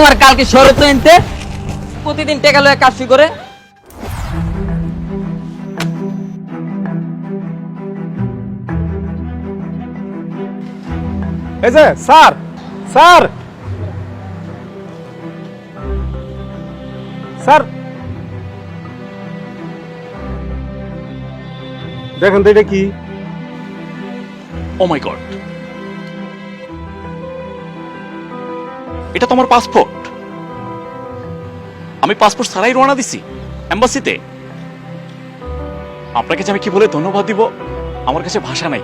তোমার কালকে শরৎ এনতে প্রতিদিন টেকা লয়ে কাজ করে। এই যে স্যার স্যার। স্যার। দেখেন তো এটা কি? ও মাই গড এটা তোমার পাসপোর্ট। আমি পাসপোর্ট ছাড়াই রওনা দিছি, এম্বাসিতে। আপনাকে যে আমি কি বলে ধন্যবাদ দিব, আমার কাছে ভাষা নাই।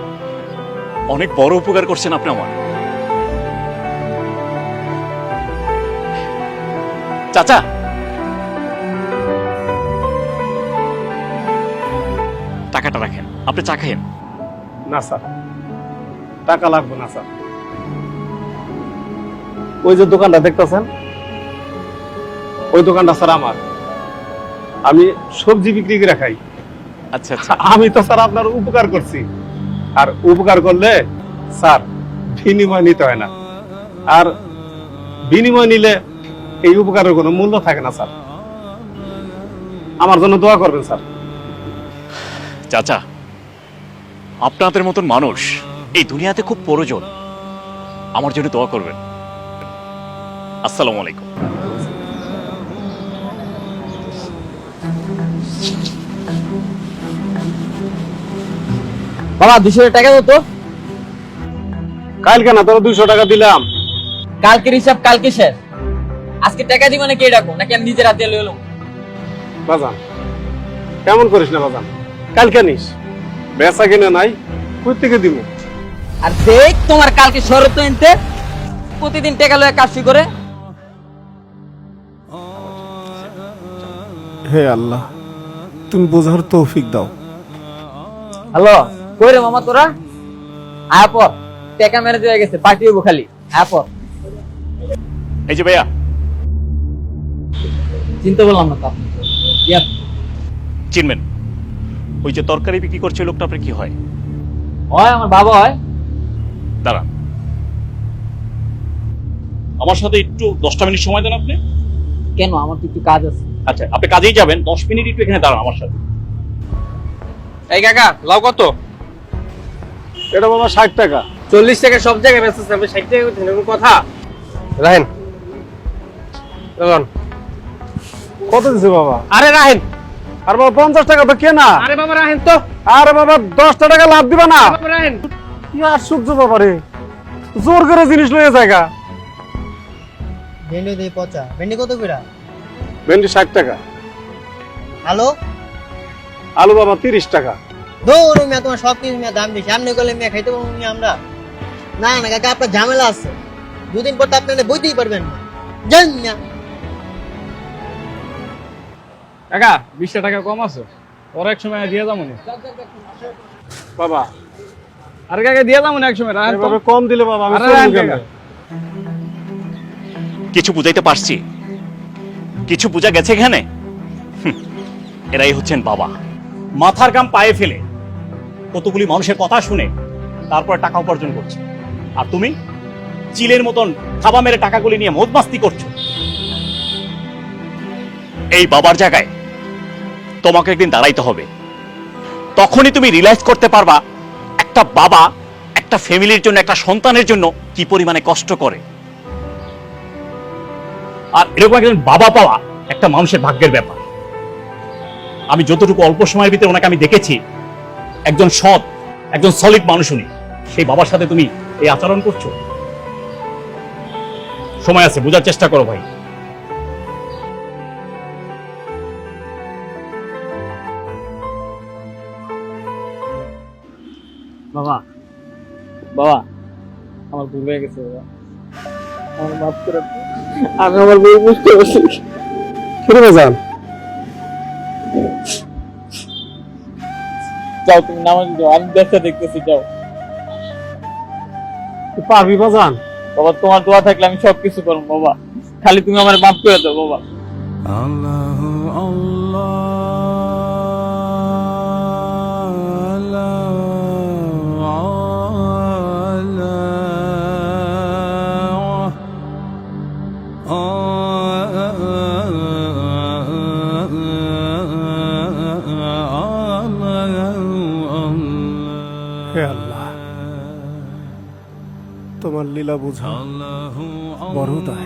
অনেক বড় উপকার করছেন আপনি আমার। চাচা! টাকাটা রাখেন, আপনি চা খাইয়েন। না, স্যার। টাকা লাগবে না, স্যার। ওই যে দোকানটা দেখতেছেন? ওই দোকানটা স্যার আমার। আমি সবজি বিক্রি করে খাই। আচ্ছা আচ্ছা। আমি তো স্যার আপনার উপকার করছি। আর উপকার করলে স্যার বিনিময় নিতে হয় না। আর বিনিময় নিলে এই উপকারের কোনো মূল্য থাকে না স্যার। আমার জন্য দোয়া করবেন স্যার। চাচা আপনাদের মতন মানুষ এই দুনিয়াতে খুব প্রয়োজন। আমার জন্য দোয়া করবেন। আসসালামু আলাইকুম। বাবা দুশো টাকা দাও তো। কালকে না তোর দুইশো টাকা দিলাম। কালকের হিসাব কালকে শেষ। আজকে টাকা দিব নাকি ডাকো নাকি আমি নিজের হাতে এলাম বাজান কেমন করিস না বাজান? কালকে নিস বেচা কিনে নাই কই থেকে দিব আর দেখ তোমার কালকে শরৎ এনতে প্রতিদিন টাকা লয়ে কাজ করে। হে আল্লাহ তুমি বোঝার তৌফিক দাও। হ্যালো কই রে মামা তোরা? আয়া পর টেকা মেরে দিয়ে গেছে পার্টি হইব খালি। আয়া পর। এই যে ভাইয়া। চিন্তা বললাম না তো ইয়া চিনবেন। ওই যে তরকারি বিক্রি করছে লোকটা আপনার কি হয়? হয় আমার বাবা হয়। দাঁড়ান। আমার সাথে একটু দশটা মিনিট সময় দেন আপনি। কেন? আমার তো একটু কাজ আছে। আচ্ছা আপনি কাজেই যাবেন দশ মিনিট একটু এখানে দাঁড়ান আমার সাথে। এই কাকা লাউ কত? এটা বাবা ষাট টাকা। চল্লিশ টাকা সব জায়গায় ব্যস্ত আছে আপনি ষাট টাকা করছেন এরকম কথা। রাহেন। কত দিছে বাবা? আরে রাহেন। আর বাবা পঞ্চাশ টাকা তো কেনা। আরে বাবা রাহেন তো। আরে বাবা দশটা টাকা লাভ দিবা না। বাবা রাহেন। কি আশ্চর্য বাবা রে জোর করে জিনিস লয়ে জায়গা ভেন্ডি দিয়ে পচা। ভেন্ডি কত করে? ভেন্ডি ষাট টাকা। হ্যালো আলু বাবা তিরিশ টাকা। দৌড় মিয়া তোমার সব কিছু মিয়া দাম বেশি। সামনে করলে মিয়া খাইতে পারব মিয়া আমরা। না না কাকা আপনার ঝামেলা আছে। দুদিন পর তো আপনারা বইতেই পারবেন না। জান মিয়া। কাকা বিশটা টাকা কম আছে। ওর এক সময় দিয়ে যাব না। বাবা। আরে কাকা দিয়ে যাব না এক সময় কম দিলে বাবা। কিছু বুঝাইতে পারছি। কিছু পূজা গেছে এখানে? এরাই হচ্ছেন বাবা। মাথার গাম পায়ে ফেলে কতগুলি মানুষের কথা শুনে তারপরে টাকা উপার্জন করছে। আর তুমি চিলের মতন থাবা মেরে টাকাগুলি নিয়ে মদমাস্তি করছ। এই বাবার জায়গায় তোমাকে একদিন দাঁড়াইতে হবে। তখনই তুমি রিয়েলাইজ করতে পারবা একটা বাবা একটা ফ্যামিলির জন্য, একটা সন্তানের জন্য কি পরিমাণে কষ্ট করে। আর এরকম একজন বাবা পাওয়া একটা মানুষের ভাগ্যের ব্যাপার। আমি যতটুকু অল্প সময়ের ভিতরে ওনাকে আমি দেখেছি, একজন সৎ, একজন সলিড মানুষ উনি। সেই বাবার সাথে তুমি এই আচরণ করছ? সময় আছে, বোঝার চেষ্টা করো ভাই। বাবা বাবা, আমার ভুল হয়ে গেছে, বাবা। আমার মাফ করে আমি আমার ভুল বুঝতে পারছি। কিরে বাজান যাও তুমি নামাজ যাও আমি ব্যবসা দেখতেছি যাও। পারবি বাজান বাবা তোমার দোয়া থাকলে আমি সব কিছু করব বাবা। খালি তুমি আমার মাফ করে দাও বাবা। আল্লাহ আল্লাহ। হে আল্লাহ তোমার লীলা বুঝা বড় দয়